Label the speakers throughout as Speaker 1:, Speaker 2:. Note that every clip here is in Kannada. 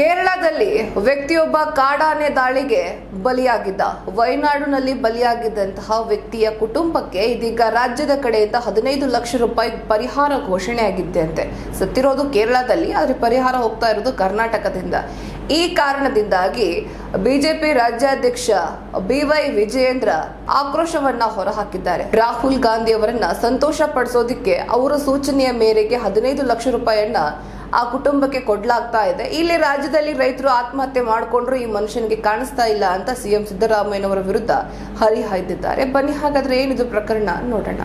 Speaker 1: ಕೇರಳದಲ್ಲಿ ವ್ಯಕ್ತಿಯೊಬ್ಬ ಕಾಡಾನೆ ದಾಳಿಗೆ ಬಲಿಯಾಗಿದ್ದ, ವಯನಾಡಿನಲ್ಲಿ ಬಲಿಯಾಗಿದ್ದಂತಹ ವ್ಯಕ್ತಿಯ ಕುಟುಂಬಕ್ಕೆ ಇದೀಗ ರಾಜ್ಯದ ಕಡೆಯಿಂದ ಹದಿನೈದು ಲಕ್ಷ ರೂಪಾಯಿ ಪರಿಹಾರ ಘೋಷಣೆಯಾಗಿದ್ದಂತೆ. ಸತ್ತಿರೋದು ಕೇರಳದಲ್ಲಿ, ಆದರೆ ಪರಿಹಾರ ಹೋಗ್ತಾ ಇರೋದು ಕರ್ನಾಟಕದಿಂದ. ಈ ಕಾರಣದಿಂದಾಗಿ ಬಿಜೆಪಿ ರಾಜ್ಯಾಧ್ಯಕ್ಷ ಬಿವೈ ವಿಜಯೇಂದ್ರ ಆಕ್ರೋಶವನ್ನ ಹೊರಹಾಕಿದ್ದಾರೆ. ರಾಹುಲ್ ಗಾಂಧಿ ಅವರನ್ನ ಸಂತೋಷ ಪಡಿಸೋದಿಕ್ಕೆ ಅವರ ಸೂಚನೆಯ ಮೇರೆಗೆ ಹದಿನೈದು ಲಕ್ಷ ರೂಪಾಯಿಯನ್ನ ಆ ಕುಟುಂಬಕ್ಕೆ ಕೊಡ್ಲಾಗ್ತಾ ಇದೆ. ಇಲ್ಲಿ ರಾಜ್ಯದಲ್ಲಿ ರೈತರು ಆತ್ಮಹತ್ಯೆ ಮಾಡಿಕೊಂಡ್ರು ಈ ಮನುಷ್ಯನಿಗೆ ಕಾಣಿಸ್ತಾ ಇಲ್ಲ ಅಂತ ಸಿಎಂ ಸಿದ್ದರಾಮಯ್ಯನವರ ವಿರುದ್ಧ ಹರಿಹಾಯ್ದಿದ್ದಾರೆ. ಬನ್ನಿ ಹಾಗಾದ್ರೆ ಏನಿದು ಪ್ರಕರಣ ನೋಡೋಣ.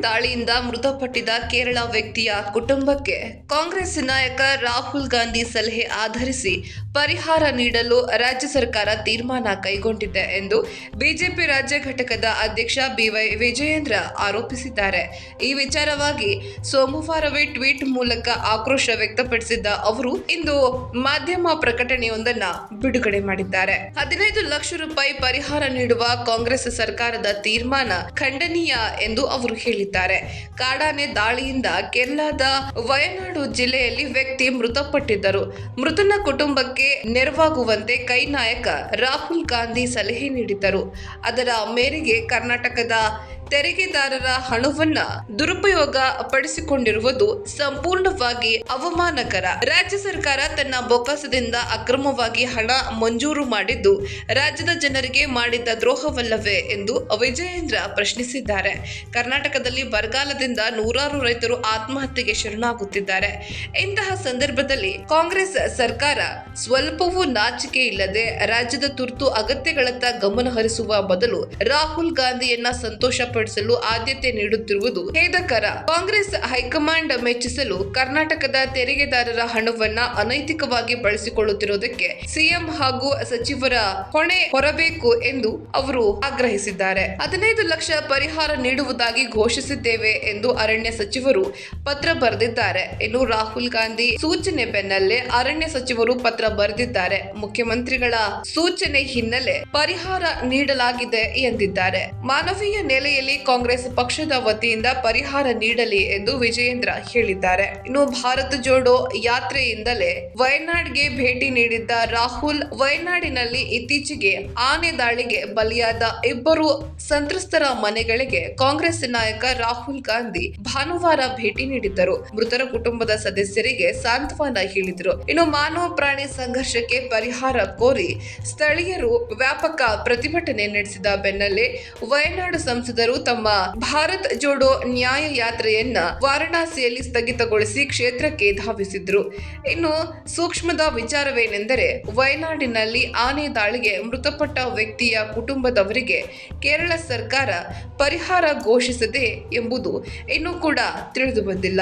Speaker 1: ದಾಳಿಯಿಂದ ಮೃತಪಟ್ಟಿದ್ದ ಕೇರಳ ವ್ಯಕ್ತಿಯ ಕುಟುಂಬಕ್ಕೆ ಕಾಂಗ್ರೆಸ್ ನಾಯಕ ರಾಹುಲ್ ಗಾಂಧಿ ಸಲಹೆ ಆಧರಿಸಿ ಪರಿಹಾರ ನೀಡಲು ರಾಜ್ಯ ಸರ್ಕಾರ ತೀರ್ಮಾನ ಕೈಗೊಂಡಿದೆ ಎಂದು ಬಿಜೆಪಿ ರಾಜ್ಯ ಘಟಕದ ಅಧ್ಯಕ್ಷ ಬಿವೈ ವಿಜಯೇಂದ್ರ ಆರೋಪಿಸಿದ್ದಾರೆ. ಈ ವಿಚಾರವಾಗಿ ಸೋಮವಾರವೇ ಟ್ವೀಟ್ ಮೂಲಕ ಆಕ್ರೋಶ ವ್ಯಕ್ತಪಡಿಸಿದ್ದ ಅವರು ಇಂದು ಮಾಧ್ಯಮ ಪ್ರಕಟಣೆಯೊಂದನ್ನ ಬಿಡುಗಡೆ ಮಾಡಿದ್ದಾರೆ. ಹದಿನೈದು ಲಕ್ಷ ರೂಪಾಯಿ ಪರಿಹಾರ ನೀಡುವ ಕಾಂಗ್ರೆಸ್ ಸರ್ಕಾರದ ತೀರ್ಮಾನ ಖಂಡನೀಯ ಎಂದು ಅವರು ಹೇಳಿದ್ದಾರೆ. ಕಾಡಾನೆ ದಾಳಿಯಿಂದ ಕೇರಳದ ವಯನಾಡು ಜಿಲ್ಲೆಯಲ್ಲಿ ವ್ಯಕ್ತಿ ಮೃತಪಟ್ಟಿದ್ದರು. ಮೃತನ ಕುಟುಂಬಕ್ಕೆ ನೆರವಾಗುವಂತೆ ಕೈ ನಾಯಕ ರಾಹುಲ್ ಗಾಂಧಿ ಸಲಹೆ ನೀಡಿದ್ದರು. ಅದರ ಮೇರೆಗೆ ಕರ್ನಾಟಕದ ತೆರಿಗೆದಾರರ ಹಣವನ್ನ ದುರುಪಯೋಗ ಪಡಿಸಿಕೊಂಡಿರುವುದು ಸಂಪೂರ್ಣವಾಗಿ ಅವಮಾನಕರ. ರಾಜ್ಯ ಸರ್ಕಾರ ತನ್ನ ಬೊಕ್ಕಸದಿಂದ ಅಕ್ರಮವಾಗಿ ಹಣ ಮಂಜೂರು ಮಾಡಿದ್ದು ರಾಜ್ಯದ ಜನರಿಗೆ ಮಾಡಿದ್ದ ದ್ರೋಹವಲ್ಲವೇ ಎಂದು ವಿಜಯೇಂದ್ರ ಪ್ರಶ್ನಿಸಿದ್ದಾರೆ. ಕರ್ನಾಟಕದಲ್ಲಿ ಬರಗಾಲದಿಂದ ನೂರಾರು ರೈತರು ಆತ್ಮಹತ್ಯೆಗೆ ಶರಣಾಗುತ್ತಿದ್ದಾರೆ. ಇಂತಹ ಸಂದರ್ಭದಲ್ಲಿ ಕಾಂಗ್ರೆಸ್ ಸರ್ಕಾರ ಸ್ವಲ್ಪವೂ ನಾಚಿಕೆ ಇಲ್ಲದೆ ರಾಜ್ಯದ ತುರ್ತು ಅಗತ್ಯಗಳತ್ತ ಗಮನ ಹರಿಸುವ ಬದಲು ರಾಹುಲ್ ಗಾಂಧಿಯನ್ನ ಸಂತೋಷಪಡಿಸಲು ಆದ್ಯತೆ ನೀಡುತ್ತಿರುವುದು ಖೇದಕರ. ಕಾಂಗ್ರೆಸ್ ಹೈಕಮಾಂಡ್ ಮೆಚ್ಚಿಸಲು ಕರ್ನಾಟಕದ ತೆರಿಗೆದಾರರ ಹಣವನ್ನ ಅನೈತಿಕವಾಗಿ ಬಳಸಿಕೊಳ್ಳುತ್ತಿರುವುದಕ್ಕೆ ಸಿಎಂ ಹಾಗೂ ಸಚಿವರ ಹೊಣೆ ಹೊರಬೇಕು ಎಂದು ಅವರು ಆಗ್ರಹಿಸಿದ್ದಾರೆ. ಹದಿನೈದು ಲಕ್ಷ ಪರಿಹಾರ ನೀಡುವುದಾಗಿ ಘೋಷಿಸಿದ್ದೇವೆ ಎಂದು ಅರಣ್ಯ ಸಚಿವರು ಪತ್ರ ಬರೆದಿದ್ದಾರೆ. ಇನ್ನು ರಾಹುಲ್ ಗಾಂಧಿ ಸೂಚನೆ ಬೆನ್ನಲ್ಲೇ ಅರಣ್ಯ ಸಚಿವರು ಪತ್ರ ಬರೆದಿದ್ದಾರೆ. ಮುಖ್ಯಮಂತ್ರಿಗಳ ಸೂಚನೆ ಹಿನ್ನೆಲೆ ಪರಿಹಾರ ನೀಡಲಾಗಿದೆ ಎಂದಿದ್ದಾರೆ. ಮಾನವೀಯ ನೆಲೆಯಲ್ಲಿ ಕಾಂಗ್ರೆಸ್ ಪಕ್ಷದ ವತಿಯಿಂದ ಪರಿಹಾರ ನೀಡಲಿ ಎಂದು ವಿಜಯೇಂದ್ರ ಹೇಳಿದ್ದಾರೆ. ಇನ್ನು ಭಾರತ ಜೋಡೋ ಯಾತ್ರೆಯಿಂದಲೇ ವಯನಾಡ್ಗೆ ಭೇಟಿ ನೀಡಿದ್ದ ರಾಹುಲ್, ವಯನಾಡಿನಲ್ಲಿ ಇತ್ತೀಚೆಗೆ ಆನೆ ದಾಳಿಗೆ ಬಲಿಯಾದ ಇಬ್ಬರು ಸಂತ್ರಸ್ತರ ಮನೆಗಳಿಗೆ ಕಾಂಗ್ರೆಸ್ ನಾಯಕ ರಾಹುಲ್ ಗಾಂಧಿ ಭಾನುವಾರ ಭೇಟಿ ನೀಡಿದ್ದರು. ಮೃತರ ಕುಟುಂಬದ ಸದಸ್ಯರಿಗೆ ಸಾಂತ್ವನ ಹೇಳಿದರು. ಇನ್ನು ಮಾನವ ಪ್ರಾಣಿ ಸಂಘರ್ಷಕ್ಕೆ ಪರಿಹಾರ ಕೋರಿ ಸ್ಥಳೀಯರು ವ್ಯಾಪಕ ಪ್ರತಿಭಟನೆ ನಡೆಸಿದ ಬೆನ್ನಲ್ಲೇ ವಯನಾಡು ಸಂಸದರು ತಮ್ಮ ಭಾರತ್ ಜೋಡೋ ನ್ಯಾಯ ಯಾತ್ರೆಯನ್ನ ವಾರಣಾಸಿಯಲ್ಲಿ ಸ್ಥಗಿತಗೊಳಿಸಿ ಕ್ಷೇತ್ರಕ್ಕೆ ಧಾವಿಸಿದ್ರು. ಇನ್ನು ಸೂಕ್ಷ್ಮದ ವಿಚಾರವೇನೆಂದರೆ, ವಯನಾಡಿನಲ್ಲಿ ಆನೆ ದಾಳಿಗೆ ಮೃತಪಟ್ಟ ವ್ಯಕ್ತಿಯ ಕುಟುಂಬದವರಿಗೆ ಕೇರಳ ಸರ್ಕಾರ ಪರಿಹಾರ ಘೋಷಿಸದೆ ಎಂಬುದು ಇನ್ನೂ ಕೂಡ ತಿಳಿದು ಬಂದಿಲ್ಲ